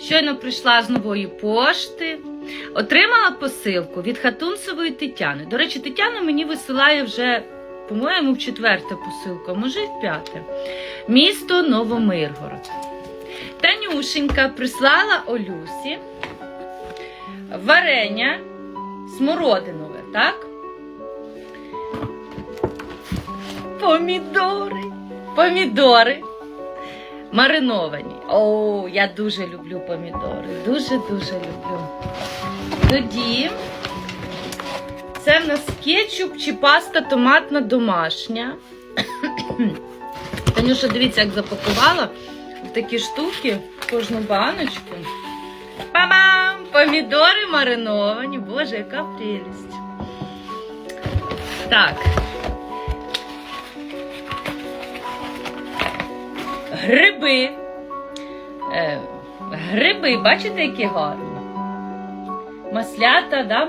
Щойно прийшла з нової пошти. Отримала посилку від Хатунцевої Тетяни. До речі, Тетяна мені висилає вже, по-моєму, в четверте посилку, може в п'яте. Місто Новомиргород. Танюшенька прислала Олюсі варення смородинове, так? Помідори. Помідори. Мариновані. О, я дуже люблю помідори. Дуже-дуже люблю. Тоді це в нас кетчуп чи паста томатна домашня. Танюша, дивіться, як запакувала в такі штуки в кожну баночку. Па-бам! Помідори мариновані. Боже, яка прелість. Так. Гриби. Е, гриби, бачите, які гарні? Маслята, да?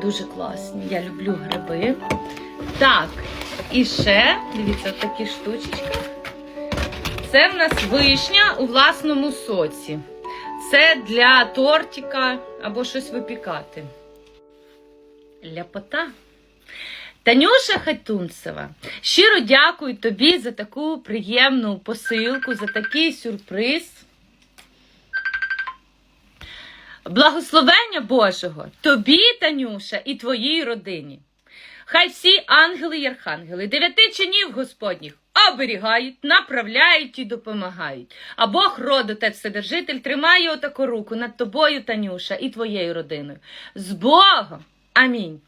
Дуже класні. Я люблю гриби. Так, і ще, дивіться, такі штучечки. Це в нас вишня у власному соці. Це для тортика або щось випікати. Ляпота. Танюша Хатунцева, щиро дякую тобі за таку приємну посилку, за такий сюрприз. Благословення Божого тобі, Танюша, і твоїй родині. Хай всі ангели й архангели, дев'яти чинів Господніх оберігають, направляють і допомагають. А Бог роду, Отець Вседержитель, тримає отаку руку над тобою, Танюша, і твоєю родиною. З Богом! Амінь.